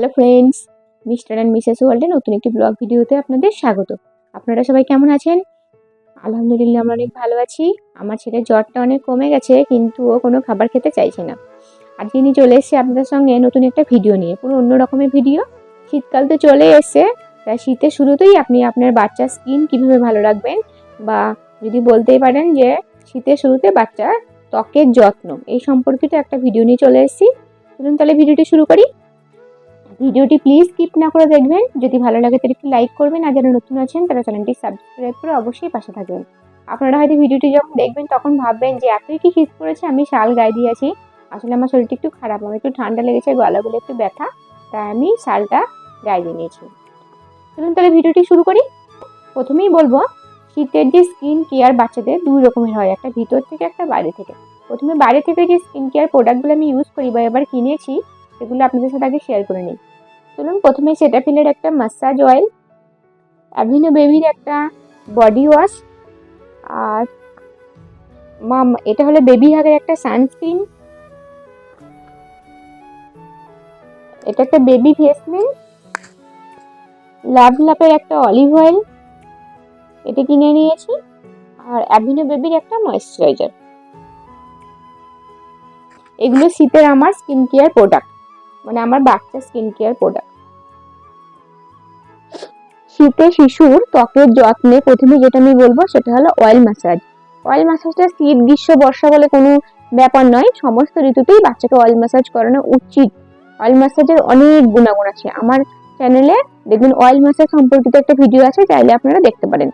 Hello friends mister and missus ওয়ার্ল্ডে নতুন একটি ব্লগ ভিডিওতে আপনাদের স্বাগত। আপনারা সবাই কেমন আছেন? আলহামদুলিল্লাহ আমরা অনেক ভালো আছি। আমার ছেলের জ্বরটা অনেক কমে গেছে, কিন্তু ও কোনো খাবার খেতে চাইছে না। আর নিয়ে চলে এসেছি আপনাদের সঙ্গে নতুন একটা ভিডিও নিয়ে পুরো অন্য রকমের ভিডিও শীতকাল তো চলে এসছে, তাই শীতের শুরুতেই আপনি আপনার বাচ্চার স্কিন কীভাবে ভালো রাখবেন বা যদি বলতেই পারেন যে শীতের শুরুতে বাচ্চার ত্বকের যত্ন, এই সম্পর্কিত একটা ভিডিও নিয়ে চলে এসেছি। চলুন তাহলে ভিডিওটি শুরু করি। ভিডিওটি প্লিজ স্কিপ না করে দেখবেন। যদি ভালো লাগে, তাহলে একটি লাইক করবেন। আর যারা নতুন আছেন, তারা চ্যানেলটি সাবস্ক্রাইব করে অবশ্যই পাশে থাকবেন। আপনারা হয়তো ভিডিওটি যখন দেখবেন, তখন ভাববেন যে, এতই কি শীত পড়েছে আমি শাল গায়ে দিয়েছি আসলে আমার শরীরটা একটু খারাপ, আমার একটু ঠান্ডা লেগেছে, গলাগুলো একটু ব্যথা, তাই আমি শালটা গায়ে দিয়ে নিয়েছি। চলুন তাহলে ভিডিওটি শুরু করি। প্রথমেই বলব, শীতের যে স্কিন কেয়ার বাচ্চাদের দুই রকমের হয়, একটা ভিতর থেকে, একটা বাইরে থেকে। প্রথমে বাইরে থেকে যে স্কিন কেয়ার প্রোডাক্টগুলো আমি ইউজ করি বা এবার কিনেছি, সেগুলো আপনাদের সাথে আগে শেয়ার করে নিই। চলুন প্রথমে সেটাফিলের একটা মাসাজ অয়েল অ্যাভিনো বেবির একটা বডি ওয়াশ আর মাম এটা হলো বেবি হাগের একটা সানস্ক্রিন এটা একটা বেবি ফেস মিল লাভ লাভের একটা অলিভ অয়েল এটা কিনে নিয়েছি, আর অ্যাভিনো বেবির একটা ময়েশ্চারাইজার এগুলো শীতের আমার স্কিন কেয়ার প্রোডাক্ট মানে আমার বাচ্চার স্কিন কেয়ার প্রোডাক্ট শীতে শিশুর ত্বকের যত্নে প্রথমে যেটা আমি বলব সেটা হলো অয়েল ম্যাসাজ অয়েল ম্যাসাজটা শীত, গ্রীষ্ম, বর্ষা বলে কোনো ব্যাপার নয়, সমস্ত ঋতুতেই বাচ্চাকে অয়েল ম্যাসাজ করানো উচিত। অয়েল ম্যাসাজের অনেক গুণাগুণ আছে। আমার চ্যানেলে দেখবেন অয়েল ম্যাসাজ সম্পর্কিত একটা ভিডিও আছে, চাইলে আপনারা দেখতে পারেন।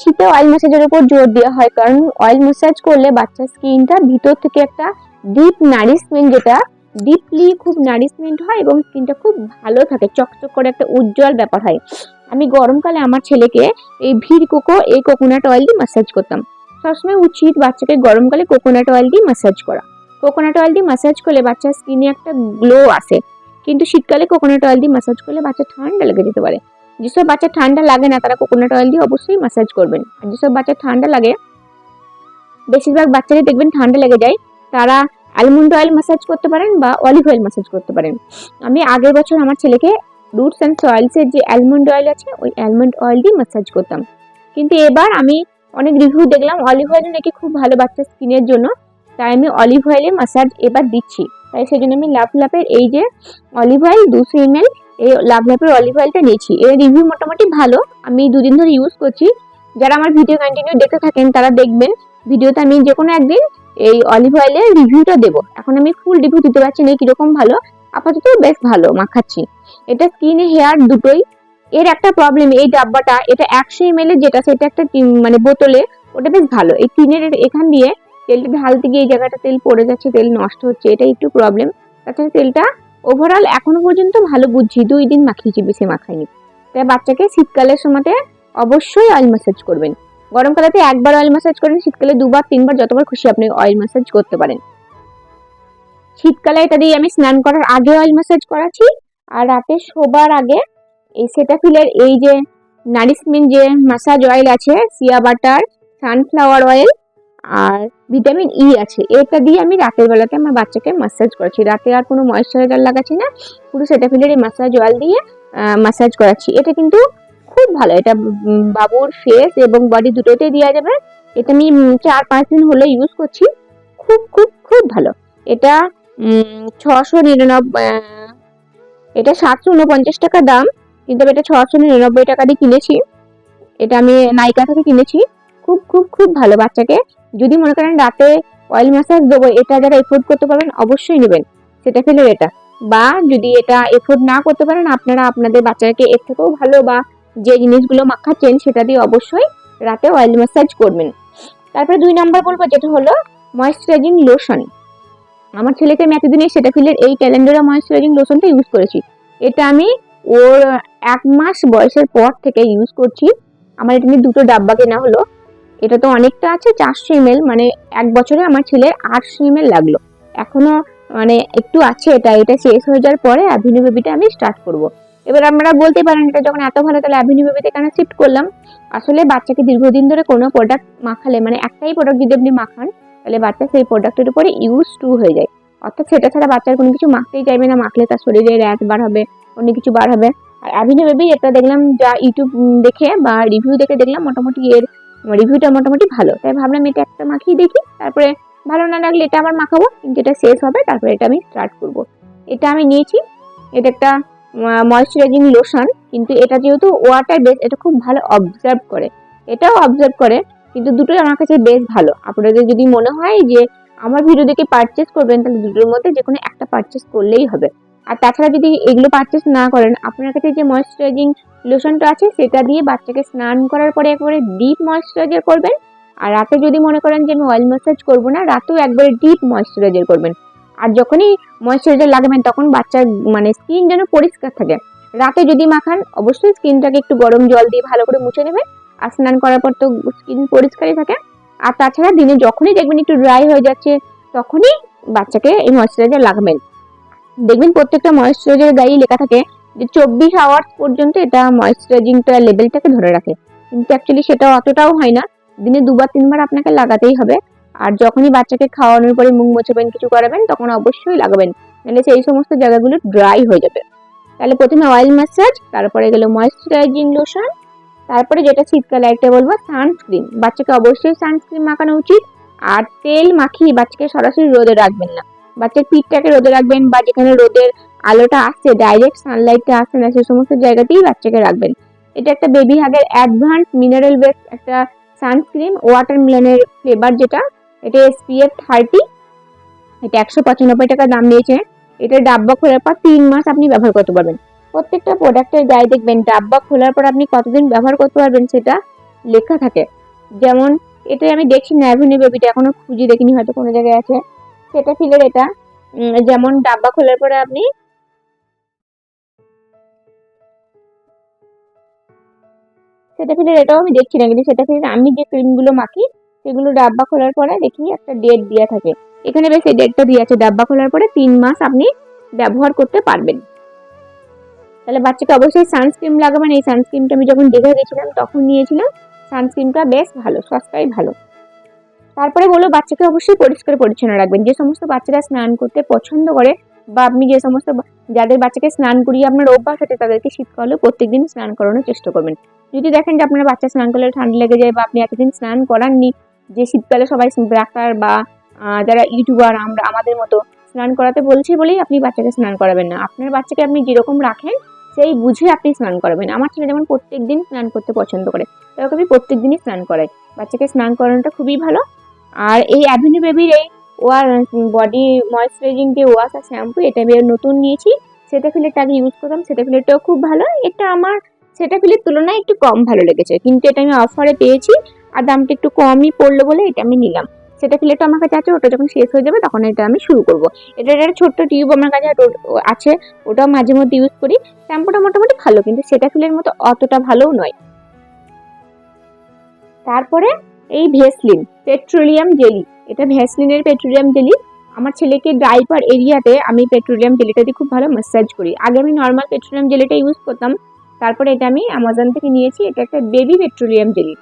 শীতে অয়েল ম্যাসাজের উপর জোর দেওয়া হয়, কারণ অয়েল ম্যাসাজ করলে বাচ্চার স্কিনটা ভিতর থেকে একটা ডিপ নারিশমেন্ট যেটা ডিপলি খুব নারিশমেন্ট হয় এবং স্কিনটা খুব ভালো থাকে, চকচক করে একটা উজ্জ্বল ব্যাপার হয়। আমি গরমকালে আমার ছেলেকে এই ভিড় কোকো, এই কোকোনাট অয়েল দিয়ে ম্যাসাজ করতাম। সবসময় উচিত বাচ্চাকে গরমকালে কোকোনাট অয়েল দিয়ে ম্যাসাজ করা। কোকোনাট অয়েল দিয়ে ম্যাসাজ করলে বাচ্চার স্কিনে একটা গ্লো আসে। কিন্তু শীতকালে কোকোনাট অয়েল দিয়ে ম্যাসাজ করলে বাচ্চা ঠান্ডা লেগে যেতে পারে। যেসব বাচ্চা ঠান্ডা লাগে না, তারা কোকোনাট অয়েল দিয়ে অবশ্যই ম্যাসাজ করবেন। আর যেসব বাচ্চা ঠান্ডা লাগে, বেশিরভাগ বাচ্চাদের দেখবেন ঠান্ডা লেগে যায়, তারা অ্যালমন্ড অয়েল ম্যাসাজ করতে পারেন বা অলিভ অয়েল ম্যাসাজ করতে পারেন। আমি আগের বছর আমার ছেলেকে রুটস অ্যান্ড সয়েলসের যে অ্যালমন্ড অয়েল আছে, ওই অ্যালমন্ড অয়েল দিয়ে ম্যাসাজ করতাম। কিন্তু এবার আমি অনেক রিভিউ দেখলাম অলিভ অয়েল নাকি খুব ভালো বাচ্চার স্কিনের জন্য, তাই আমি অলিভ অয়েলে ম্যাসাজ এবার দিচ্ছি। তাই সেই জন্য আমি লাভ লাভের এই যে অলিভ অয়েল দুশো এম এল এই লাভ লাভের অলিভ অয়েলটা নিয়েছি। এর রিভিউ মোটামুটি ভালো, আমি দুদিন ধরে ইউজ করছি। যারা আমার ভিডিও কন্টিনিউ দেখতে থাকেন, তারা দেখবেন ভিডিওতে আমি যে কোনো একদিন এই অলিভ অয়েলের রিভিউটা দেবো। এখন আমি ফুল রিভিউ দিতে পারছি না কীরকম ভালো। আপাতত বেশ ভালো, মাখাচ্ছি। এটা স্কিনে হেয়ার দুটোই। এর একটা প্রবলেম এই ডাব্বাটা, এটা একশো এম যেটা সেটা একটা মানে বোতলে, ওটা বেশ ভালো। এই টিনের এখান দিয়ে তেলটা ঢালতে গিয়ে এই জায়গাটা তেল পড়ে যাচ্ছে, তেল নষ্ট হচ্ছে এটা একটু প্রবলেম তাছাড়া তেলটা ওভারঅল এখনও পর্যন্ত ভালো বুঝছি, দুই দিন মাখিয়েছি, বেশি মাখাইনি। তাই বাচ্চাকে শীতকালের সময়তে অবশ্যই অয়েল ম্যাসাজ করবেন। গরমকালেতে একবার অয়েল ম্যাসাজ করেন, শীতকালে দুবার, তিনবার যতবার খুশি আপনি অয়েল ম্যাসাজ করতে পারেন। শীতকালে এটা দিয়ে আমি স্নান করার আগে অয়েল ম্যাসাজ করাচ্ছি, আর রাতে শোবার আগে এই সেটাফিলের এই যে নারিশমেন্ট যে মাসাজ অয়েল আছে সিয়া বাটার সানফ্লাওয়ার অয়েল আর ভিটামিন ই আছে, এটা দিয়ে আমি রাতের বেলাতে আমার বাচ্চাকে মাসাজ করাচ্ছি। রাতে আর কোনো ময়েশ্চারাইজার লাগাচ্ছি না, পুরো সেটাফিলের এই মাসাজ অয়েল দিয়ে মাসাজ করাচ্ছি। এটা কিন্তু খুব ভালো। এটা বাবুর ফেস এবং বডি দুটোতেই দেওয়া যাবে। এটা আমি চার পাঁচ দিন হলে ইউজ করছি। খুব খুব খুব ভালো। এটা ছশো নিরানব্বই এটা সাতশো উনপঞ্চাশ টাকা দাম। কিন্তু এটা ছশো নিরানব্বই টাকা দিয়ে কিনেছি। এটা আমি নাইকা থেকে কিনেছি। খুব খুব খুব ভালো বাচ্চাকে। যদি মনে করেন রাতে অয়েল ম্যাসাজ দেবো, এটা যারা এফোর্ড করতে পারবেন, অবশ্যই নেবেন। সেটা ফেলে এটা। বা যদি এটা এফোর্ড না করতে পারেন, আপনারা আপনাদের বাচ্চাকে এর থেকেও ভালো বা যে জিনিসগুলো মাখাচ্ছেন সেটা দিয়ে অবশ্যই রাতে অয়েল ম্যাসাজ করবেন। তারপরে দুই নাম্বার বলব যেটা হলো ময়েশ্চারাইজিং লোশন আমার ছেলেকে আমি এতদিনে সেটা ফিলের এই ক্যালেন্ডারা ময়েশ্চারাইজিং লোশনটা ইউজ করেছি। এটা আমি ওর এক মাস বয়সের পর থেকে ইউজ করছি। আমার এটা নিয়ে দুটো ডাব্বা কেনা হলো। এটা তো অনেকটা আছে চারশো এমএল মানে এক বছরে আমার ছেলের আটশো এমএল লাগল। এখনও মানে একটু আছে এটা এটা শেষ হয়ে যাওয়ার পরে অ্যাভিনিউ বেবিটা আমি স্টার্ট করব। এবার আমরা বলতে পারেন এটা যখন এত ভালো, তাহলে অ্যাভিনিউ বেবিতে কেন শিফট করলাম? আসলে বাচ্চাকে দীর্ঘদিন ধরে কোনো প্রোডাক্ট মাখালে মানে একটাই প্রোডাক্ট যদি আপনি মাখান, তাহলে বাচ্চা সেই প্রোডাক্টের উপরে ইউজ টু হয়ে যায়। অর্থাৎ সেটা ছাড়া বাচ্চার কোনো কিছু মাখতেই চাইবে না, মাখলে তার শরীরে র্যাশ বার হবে, অন্য কিছু বার হবে। আর অ্যাভিনিউ বেবি এটা দেখলাম যা ইউটিউব দেখে বা রিভিউ দেখে দেখলাম মোটামুটি এর রিভিউটা মোটামুটি ভালো। তাই ভাবলাম এটা একটা মাখিয়ে দেখি, তারপরে ভালো না লাগলে এটা আবার মাখাবো, কিন্তু এটা শেষ হবে, তারপরে এটা আমি স্টার্ট করব। এটা আমি নিয়েছি, এটা একটা ময়শ্চারাইজিং লোশন কিন্তু এটা যেহেতু ওয়াটার বেস এটা খুব ভালো অবজার্ভ করে। এটাও অবজার্ভ করে, কিন্তু দুটোই আমার কাছে বেশ ভালো। আপনাদের যদি মনে হয় যে আমার ভিডিও দেখে পারচেস করবেন, তাহলে দুটোর মধ্যে যে কোনো একটা পারচেস করলেই হবে। আর তাছাড়া যদি এগুলো পারচেস না করেন, আপনার কাছে যে ময়শ্চারাইজিং লোশনটা আছে, সেটা দিয়ে বাচ্চাকে স্নান করার পরে একবারে ডিপ ময়শ্চারাইজার করবেন। আর রাতে যদি মনে করেন যে আমি অয়েল ম্যাসাজ করব না, রাতেও একবারে ডিপ ময়শ্চারাইজার করবেন। আর যখনই ময়শ্চারাইজার লাগাবেন, তখন বাচ্চার মানে স্কিন যেন পরিষ্কার থাকে। রাতে যদি মাখান, অবশ্যই স্কিনটাকে একটু গরম জল দিয়ে ভালো করে মুছে নেবেন। আর স্নান করার পর তো স্কিন পরিষ্কারই থাকে। আর তাছাড়া দিনে যখনই দেখবেন একটু ড্রাই হয়ে যাচ্ছে, তখনই বাচ্চাকে এই ময়শ্চারাইজার লাগাবেন। দেখবেন প্রত্যেকটা ময়শ্চারাইজারের গায়ে লেখা থাকে যে চব্বিশ আওয়ার্স পর্যন্ত এটা ময়শ্চারাইজিংটা লেভেলটাকে ধরে রাখে। কিন্তু অ্যাকচুয়ালি সেটা অতটাও হয় না। দিনে দুবার, তিনবার আপনাকে লাগাতেই হবে। আর যখনই বাচ্চাকে খাওয়ানোর পরে মুখ মোছাবেন, কিছু করাবেন, তখন অবশ্যই লাগাবেন। নাহলে সেই সমস্ত জায়গাগুলো ড্রাই হয়ে যাবে। তাহলে প্রথমে অয়েল ম্যাসাজ তারপরে গেল ময়শ্চারাইজিং লোশন তারপরে যেটা শীতকালে একটা বলব সানস্ক্রিন বাচ্চাকে অবশ্যই সানস্ক্রিন মাখানো উচিত। আর তেল মাখিয়ে বাচ্চাকে সরাসরি রোদে রাখবেন না। বাচ্চার পিঠটাকে রোদে রাখবেন বা যেখানে রোদের আলোটা আসছে ডাইরেক্ট সানলাইটটা আসছে না সেই সমস্ত জায়গাতেই বাচ্চাকে রাখবেন। এটা একটা বেবি হাগের অ্যাডভান্স মিনারেল বেস একটা সানস্ক্রিন ওয়াটার মিলনের ফ্লেভার যেটা এটা এসপিএফ থার্টি এটা একশো পঁচানব্বই টাকা দাম নিয়েছে এটা ডাব্বা খোলার পর তিন মাস আপনি ব্যবহার করতে পারবেন। প্রত্যেকটা প্রোডাক্টের গায়ে দেখবেন ডাব্বা খোলার পর আপনি কতদিন ব্যবহার করতে পারবেন সেটা লেখা থাকে। যেমন, এটা আমি দেখছি না অ্যাভিনিউ বেবিটা এখনও খুঁজে দেখিনি, হয়তো কোনো জায়গায় আছে। সেটা ফিলের এটা যেমন ডাব্বা খোলার পরে আপনি সেটা ফিলের এটাও আমি দেখছি না, কিন্তু সেটা ফিলের আমি যে ক্রিমগুলো মাখি সেগুলো ডাব্বা খোলার পরে দেখি একটা ডেট দেওয়া থাকে। এখানে বেশ এই ডেটটা দিয়ে আছে। ডাব্বা খোলার পরে তিন মাস আপনি ব্যবহার করতে পারবেন। তাহলে বাচ্চাকে অবশ্যই সানস্ক্রিন লাগাবেন। এই সানস্ক্রিনটা আমি যখন দেখে গেছিলাম, তখন নিয়েছিলাম। সানস্ক্রিনটা বেশ ভালো, সস্তায় ভালো। তারপরে বলো বাচ্চাকে অবশ্যই পরিষ্কার পরিচ্ছন্ন রাখবেন। যে সমস্ত বাচ্চারা স্নান করতে পছন্দ করে বা আপনি যে সমস্ত যাদের বাচ্চাকে স্নান করিয়ে আপনার অভ্যাস আছে, তাদেরকে শীতকালে প্রত্যেকদিন স্নান করানোর চেষ্টা করবেন। যদি দেখেন যে আপনার বাচ্চা স্নান করলে ঠান্ডা লেগে যায় বা আপনি এতদিন স্নান করাননি যে শীতকালে সবাই ডাক্তার বা যারা ইউটিউবার আমরা, আমাদের মতো স্নান করাতে বলছে বলেই আপনি বাচ্চাকে স্নান করাবেন না। আপনার বাচ্চাকে আপনি যেরকম রাখেন, সেই বুঝে আপনি স্নান করাবেন। আমার ছেলে যেমন প্রত্যেক দিন স্নান করতে পছন্দ করে তাকে আমি প্রত্যেক দিনই স্নান করাই। বাচ্চাকে স্নান করানোটা খুবই ভালো। আর এই অ্যাভিনিউ বেবির এই ওয়ার বডি ময়শ্চারাইজিং যে ওয়াশ আর শ্যাম্পু, এটা আমি নতুন নিয়েছি। সেটা ফিলেরটা আগে ইউজ করতাম, সেটা ফিলেরটাও খুব ভালো। এটা আমার, সেটা ফিলের তুলনায় একটু কম ভালো লেগেছে। কিন্তু এটা আমি অফারে পেয়েছি। আর দামটা একটু কমই পড়ল বলে এটা আমি নিলাম। সেটা ফিলেরটা আমার কাছে আছে, ওটা যখন শেষ হয়ে যাবে তখন এটা আমি শুরু করব। এটা একটা ছোট্ট টিউব আমার কাছে আছে, ওটাও মাঝে মধ্যে ইউজ করি। শ্যাম্পুটা মোটামুটি ভালো, কিন্তু সেটা ফিলের মতো অতটা ভালোও নয়। তারপরে এই ভেসলিন পেট্রোলিয়াম জেলি এটা ভ্যাসলিনের পেট্রোলিয়াম জেলি আমার ছেলেকে ডাইপার এরিয়াতে আমি পেট্রোলিয়াম জেলিটা দিয়ে খুব ভালো ম্যাসাজ করি। আগে আমি নর্মাল পেট্রোলিয়াম জেলিটা ইউজ করতাম। তারপরে এটা আমি অ্যামাজন থেকে নিয়েছি। এটা একটা বেবি পেট্রোলিয়াম জেলি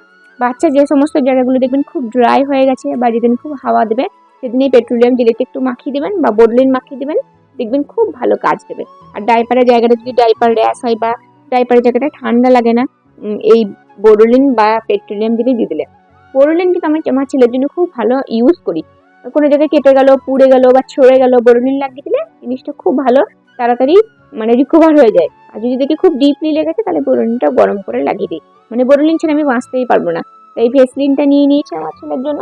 বাচ্চা যে সমস্ত জায়গাগুলো দেখবেন খুব ড্রাই হয়ে গেছে, বা যেদিন খুব হাওয়া দেবে সেদিন এই পেট্রোলিয়াম জেলিটা একটু মাখিয়ে দেবেন, বা বোডলিন মাখিয়ে দেবেন, দেখবেন খুব ভালো কাজ দেবে। আর ডাইপারের জায়গাটা যদি ডাইপার র্যাশ হয়, বা ডাইপারের জায়গাটা ঠান্ডা লাগে না এই বোরোলিন বা পেট্রোলিয়াম জেলি দিয়ে দিলে বোরোলিন কিন্তু আমি আমার ছেলের জন্য খুব ভালো ইউজ করি। কোনো জায়গায় কেটে গেল, পুড়ে গেল, বা ছড়ে গেল বোরোলিন লাগিয়ে দিলে জিনিসটা খুব ভালো, তাড়াতাড়ি মানে রিকভার হয়ে যায়। আর যদি দেখি খুব ডিপলি লেগেছে, তাহলে বোরোলিনটা গরম করে লাগিয়ে দিই। মানে বোরোলিন ছাড়া আমি বাঁচতেই পারব না। তাই ভেসলিনটা নিয়ে নিয়েছি আমার ছেলের জন্য।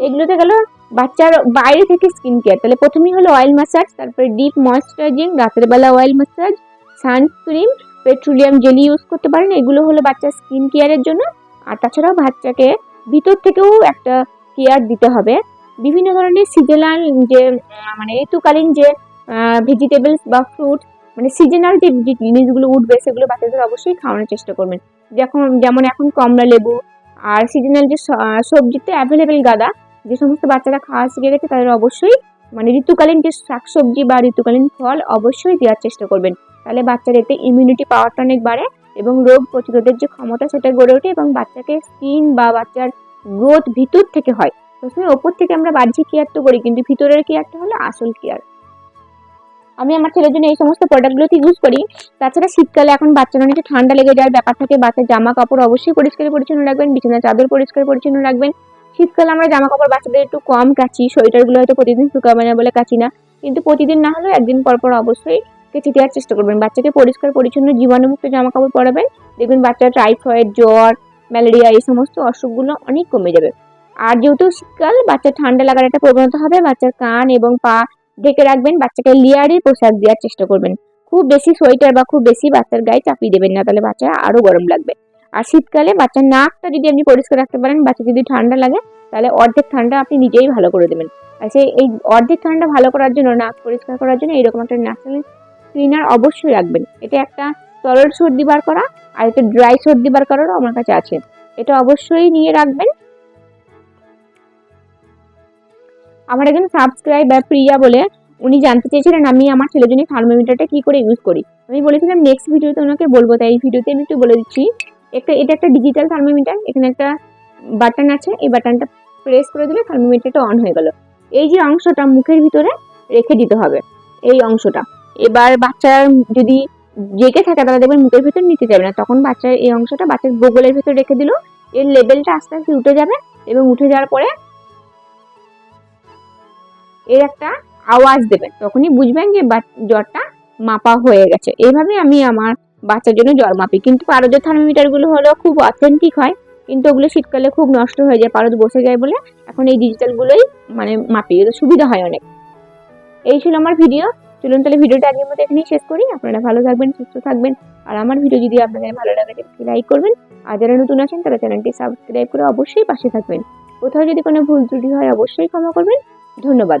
এগুলোতে গেল বাচ্চার বাইরে থেকে স্কিন কেয়ার তাহলে প্রথমেই হলো অয়েল ম্যাসাজ তারপরে ডিপ ময়েশ্চারাইজিং রাতের বেলা oil massage sunscreen petroleum jelly use করতে পারেন। এগুলো হলো বাচ্চার স্কিন কেয়ারের জন্য। আর তাছাড়াও বাচ্চাকে ভিতর থেকেও একটা কেয়ার দিতে হবে। বিভিন্ন ধরনের সিজনাল যে মানে ঋতুকালীন যে ভেজিটেবলস বা ফ্রুট মানে সিজনাল যে জিনিসগুলো উঠবে, সেগুলো বাচ্চাদের অবশ্যই খাওয়ানোর চেষ্টা করবেন। যখন যেমন এখন কমলা লেবু আর সিজনাল যে সবজিতে অ্যাভেলেবেল গাদা, যে সমস্ত বাচ্চারা খাওয়া শিখে গেছে, তাদের অবশ্যই মানে ঋতুকালীন যে শাকসবজি বা ঋতুকালীন ফল অবশ্যই দেওয়ার চেষ্টা করবেন। তাহলে বাচ্চার এতে ইমিউনিটি পাওয়ারটা অনেক বাড়ে এবং রোগ প্রতিরোধের যে ক্ষমতা, সেটা গড়ে ওঠে এবং বাচ্চাকে স্কিন বা বাচ্চার গ্রোথ ভিতর থেকে হয়। ওপর থেকে আমরা বাহ্যিক কেয়ার তো করি, কিন্তু ভিতরের কেয়ারটা হলো আসল কেয়ার আমি আমার ছেলের জন্য এই সমস্ত প্রোডাক্টগুলোতে ইউজ করি। তাছাড়া শীতকালে এখন বাচ্চারা অনেকটা ঠান্ডা লেগে যাওয়ার ব্যাপার থাকে বাচ্চার জামা কাপড় অবশ্যই পরিষ্কার পরিচ্ছন্ন রাখবেন বিছানা চাদর পরিষ্কার পরিচ্ছন্ন রাখবেন। শীতকালে আমরা জামা কাপড় বাচ্চাদের একটু কম কাচি, সোয়েটারগুলো হয়তো প্রতিদিন শুকাবে না বলে কাচি না। কিন্তু প্রতিদিন না হলেও একদিন পর পর অবশ্যই কেচে দেওয়ার চেষ্টা করবেন। বাচ্চাকে পরিষ্কার পরিচ্ছন্ন জীবাণুমুক্ত জামা কাপড় পরাবেন। দেখবেন বাচ্চার টাইফয়েড জ্বর ম্যালেরিয়া এই সমস্ত অসুখগুলো অনেক কমে যাবে। আর যেহেতু শীতকাল, বাচ্চার ঠান্ডা লাগার একটা প্রবণতা হবে। বাচ্চার কান এবং পা ঢেকে রাখবেন, বাচ্চাকে লেয়ারের পোশাক দেওয়ার চেষ্টা করবেন। খুব বেশি সোয়েটার বা খুব বেশি বাচ্চার গায়ে চাপিয়ে দেবেন না, তাহলে বাচ্চা আরও গরম লাগবে। আর শীতকালে বাচ্চার নাকটা যদি আপনি পরিষ্কার রাখতে পারেন, বাচ্চা যদি ঠান্ডা লাগে, তাহলে অর্ধেক ঠান্ডা আপনি নিজেই ভালো করে দেবেন। আর সেই এই অর্ধেক ঠান্ডা ভালো করার জন্য, নাক পরিষ্কার করার জন্য এরকম একটা ন্যাচারাল ক্লিনার অবশ্যই রাখবেন। এটা একটা তরল সর্দি বার করা আর একটা ড্রাই সর্দি বার করারও আমার কাছে আছে। এটা অবশ্যই নিয়ে রাখবেন। আমার একজন সাবস্ক্রাইবার প্রিয়া বলে উনি জানতে চেয়েছিলেন আমি আমার ছেলের জন্য থার্মোমিটারটা কী করে ইউজ করি। আমি বলেছিলাম নেক্সট ভিডিওতে ওনাকে বলব। তাই এই ভিডিওতে আমি একটু বলে দিচ্ছি। একটা, এটা একটা ডিজিটাল থার্মোমিটার। এখানে একটা বাটন আছে। এই বাটনটা প্রেস করে দিলে থার্মোমিটারটা অন হয়ে গেল। এই যে অংশটা মুখের ভিতরে রেখে দিতে হবে। এই অংশটা। এবার বাচ্চার যদি জেগে থাকে, তাহলে দেখবেন মুখের ভিতর নিতে যাবে না। তখন বাচ্চার এই অংশটা বাচ্চার বগলের ভিতর রেখে দিল। এর লেভেলটা আস্তে আস্তে উঠে যাবে এবং উঠে যাওয়ার পরে এর একটা আওয়াজ দেবেন। তখনই বুঝবেন যে জ্বরটা মাপা হয়ে গেছে। এইভাবে আমি আমার বাচ্চার জন্য জ্বর মাপি। কিন্তু পারদের থার্মোমিটারগুলো হলো খুব অথেন্টিক হয়, কিন্তু ওগুলো শীতকালে খুব নষ্ট হয়ে যায়, পারদ বসে যায় বলে এখন এই ডিজিটালগুলোই মানে মাপি। সুবিধা হয় অনেক। এই ছিল আমার ভিডিও চলুন তাহলে ভিডিওটা আজকের মতো এখানেই শেষ করি। আপনারা ভালো থাকবেন, সুস্থ থাকবেন। আর আমার ভিডিও যদি আপনাদের ভালো লাগে লাইক করবেন। আর যারা নতুন আছেন, তারা চ্যানেলটি সাবস্ক্রাইব করে অবশ্যই পাশে থাকবেন। কোথাও যদি কোনো ভুল ত্রুটি হয়, অবশ্যই ক্ষমা করবেন। ধন্যবাদ।